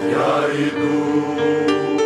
я иду.